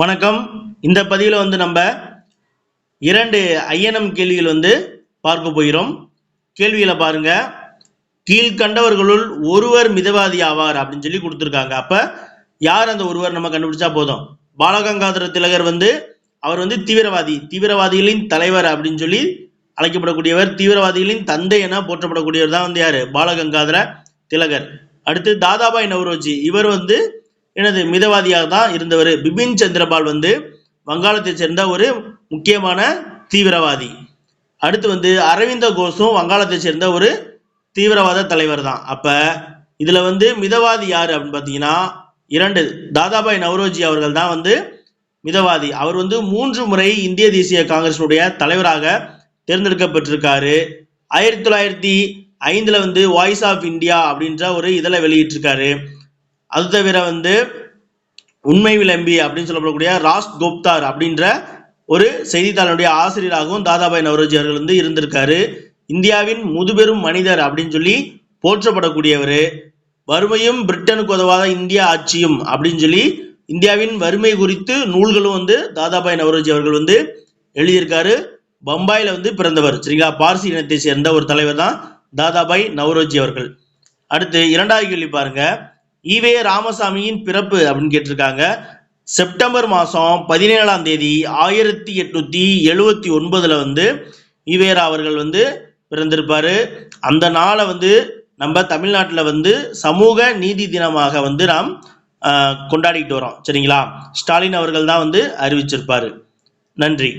வணக்கம். இந்த பதிவில் வந்து நம்ம இரண்டு ஐயனம் கேள்விகள் வந்து பார்க்க போகிறோம். கேள்விகளை பாருங்க. கீழ்கண்டவர்களுள் ஒருவர் மிதவாதி ஆவார் அப்படின்னு சொல்லி கொடுத்துருக்காங்க. அப்ப யார் அந்த ஒருவர் நம்ம கண்டுபிடிச்சா போதும்? பாலகங்காதர திலகர் வந்து அவர் வந்து தீவிரவாதி. தீவிரவாதிகளின் தலைவர் அப்படின்னு சொல்லி அழைக்கப்படக்கூடியவர். தீவிரவாதிகளின் தந்தை என போற்றப்படக்கூடியவர் தான் வந்து யாரு? பாலகங்காதர திலகர். அடுத்து தாதாபாய் நவ்ரோஜி. இவர் வந்து எனது மிதவாதியாக தான் இருந்தவர். பிபின் சந்திரபால் வந்து வங்காளத்தை சேர்ந்த ஒரு முக்கியமான தீவிரவாதி. அடுத்து வந்து அரவிந்த கோஷும் வங்காளத்தை சேர்ந்த ஒரு தீவிரவாத தலைவர் தான். அப்ப இதுல வந்து மிதவாதி யாரு அப்படின்னு பார்த்தீங்கன்னா இரண்டு தாதாபாய் நவ்ரோஜி அவர்கள் தான் வந்து மிதவாதி. அவர் வந்து மூன்று முறை இந்திய தேசிய காங்கிரசினுடைய தலைவராக தேர்ந்தெடுக்கப்பட்டிருக்காரு. ஆயிரத்தி தொள்ளாயிரத்தி ஐந்துல வந்து வாய்ஸ் ஆஃப் இந்தியா அப்படின்ற ஒரு இதில் வெளியிட்டிருக்காரு. அது தவிர வந்து உண்மை விளம்பி அப்படின்னு சொல்லப்படக்கூடிய ராஸ் கோப்தார் அப்படின்ற ஒரு செய்தித்தாளனுடைய ஆசிரியராகவும் தாதாபாய் நவரோஜி அவர்கள் வந்து இருந்திருக்காரு. இந்தியாவின் முதுபெரும் மனிதர் அப்படின்னு சொல்லி போற்றப்படக்கூடியவர். வறுமையும் பிரிட்டனுக்கு உதவாத இந்திய ஆட்சியும் அப்படின்னு சொல்லி இந்தியாவின் வறுமை குறித்து நூல்களும் வந்து தாதாபாய் நவரோஜி அவர்கள் வந்து எழுதியிருக்காரு. பம்பாயில வந்து பிறந்தவர். சரிங்களா? பார்சி இனத்தை சேர்ந்த ஒரு தலைவர் தான் தாதாபாய் நவரோஜி அவர்கள். அடுத்து இரண்டாவது கேள்வி பாருங்க. ஈவே ராமசாமியின் பிறப்பு அப்படின்னு கேட்டிருக்காங்க. செப்டம்பர் மாதம் பதினேழாம் தேதி ஆயிரத்தி எட்நூத்தி எழுவத்தி ஒன்பதுல வந்து ஈவேரா அவர்கள் வந்து பிறந்திருப்பாரு. அந்த நாளை வந்து நம்ம தமிழ்நாட்டில் வந்து சமூக நீதி தினமாக வந்து நாம் கொண்டாடிக்கிட்டு கொண்டாடிட்டு வரோம். சரிங்களா? ஸ்டாலின் அவர்கள் தான் வந்து அறிவிச்சிருப்பாரு. நன்றி.